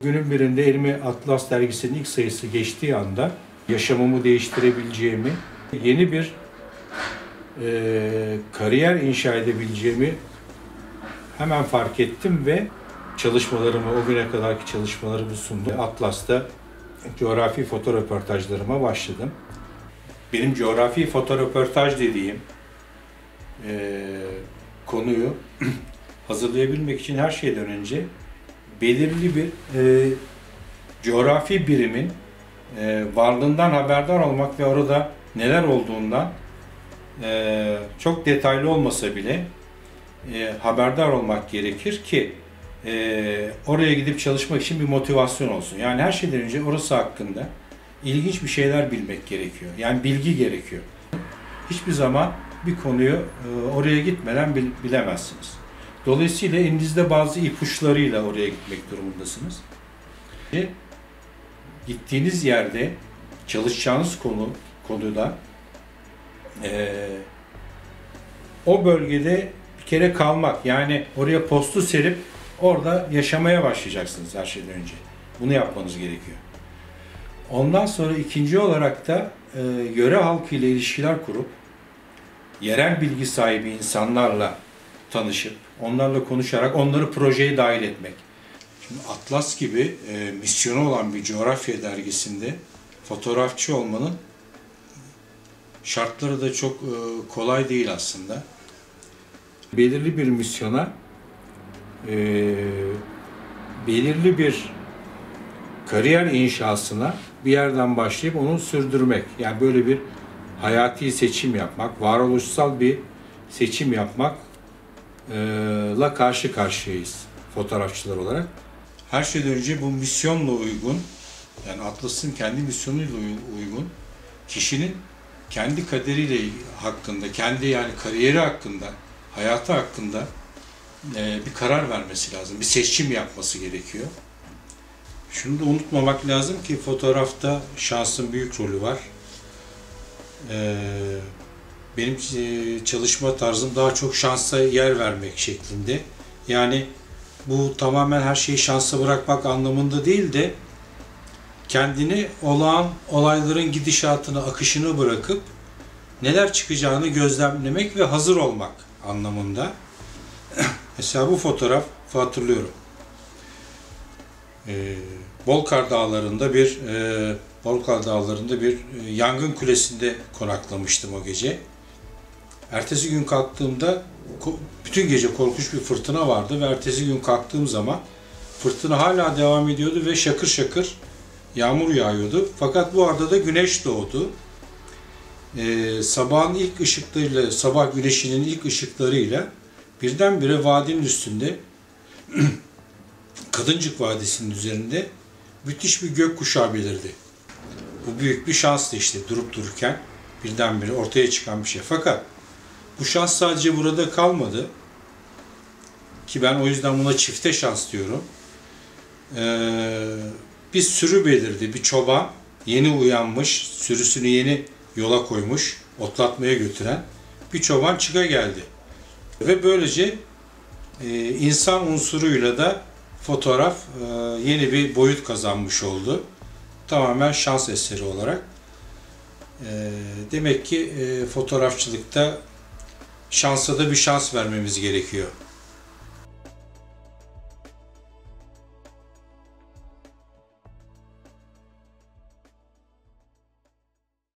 günün birinde elime Atlas dergisinin ilk sayısı geçtiği anda yaşamımı değiştirebileceğimi, yeni bir e, kariyer inşa edebileceğimi hemen fark ettim ve çalışmalarımı, o güne kadarki çalışmalarımı sundum. Atlas'ta coğrafi fotoröportajlarıma başladım. Benim coğrafi fotoröportaj dediğim e, konuyu hazırlayabilmek için her şeyden önce belirli bir e, coğrafi birimin e, varlığından haberdar olmak ve orada neler olduğundan e, çok detaylı olmasa bile e, haberdar olmak gerekir ki e, oraya gidip çalışmak için bir motivasyon olsun. Yani her şeyden önce orası hakkında ilginç bir şeyler bilmek gerekiyor. Yani bilgi gerekiyor. Hiçbir zaman bir konuyu e, oraya gitmeden bil, bilemezsiniz. Dolayısıyla elinizde bazı ipuçlarıyla oraya gitmek durumundasınız. Gittiğiniz yerde çalışacağınız konu konuda e, o bölgede bir kere kalmak yani oraya postu serip orada yaşamaya başlayacaksınız her şeyden önce. Bunu yapmanız gerekiyor. Ondan sonra ikinci olarak da e, yöre halkı ile ilişkiler kurup yerel bilgi sahibi insanlarla tanışıp onlarla konuşarak onları projeye dahil etmek. Şimdi Atlas gibi e, misyonu olan bir coğrafya dergisinde fotoğrafçı olmanın şartları da çok e, kolay değil aslında. Belirli bir misyona e, belirli bir kariyer inşasına bir yerden başlayıp onu sürdürmek. Yani böyle bir hayati seçim yapmak, varoluşsal bir seçim yapmakla karşı karşıyayız fotoğrafçılar olarak. Her şeyden önce bu misyonla uygun, yani Atlas'ın kendi misyonuyla uygun, kişinin kendi kaderiyle hakkında, kendi yani kariyeri hakkında, hayatı hakkında bir karar vermesi lazım. Bir seçim yapması gerekiyor. Şunu da unutmamak lazım ki fotoğrafta şansın büyük rolü var. Benim çalışma tarzım daha çok şansa yer vermek şeklinde. Yani bu tamamen her şeyi şansa bırakmak anlamında değil de kendini olağan olayların gidişatını, akışını bırakıp neler çıkacağını gözlemlemek ve hazır olmak anlamında. Mesela bu fotoğraf hatırlıyorum. Ee, Bolkar Dağları'nda bir e, Bolkar Dağları'nda bir e, yangın kulesinde konaklamıştım o gece. Ertesi gün kalktığımda bütün gece korkunç bir fırtına vardı ve ertesi gün kalktığım zaman fırtına hala devam ediyordu ve şakır şakır yağmur yağıyordu. Fakat bu arada da güneş doğdu. Ee, sabahın ilk ışıklarıyla, sabah güneşinin ilk ışıklarıyla birdenbire vadinin üstünde Kadıncık Vadisi'nin üzerinde müthiş bir gök kuşağı belirdi. Bu büyük bir şanstı işte durup dururken birdenbire ortaya çıkan bir şey. Fakat bu şans sadece burada kalmadı. Ki ben o yüzden buna çifte şans diyorum. Ee, bir sürü belirdi. Bir çoban yeni uyanmış, sürüsünü yeni yola koymuş, otlatmaya götüren bir çoban çıka geldi. Ve böylece e, insan unsuruyla da fotoğraf e, yeni bir boyut kazanmış oldu. Tamamen şans eseri olarak. E, demek ki e, fotoğrafçılıkta şansa da bir şans vermemiz gerekiyor.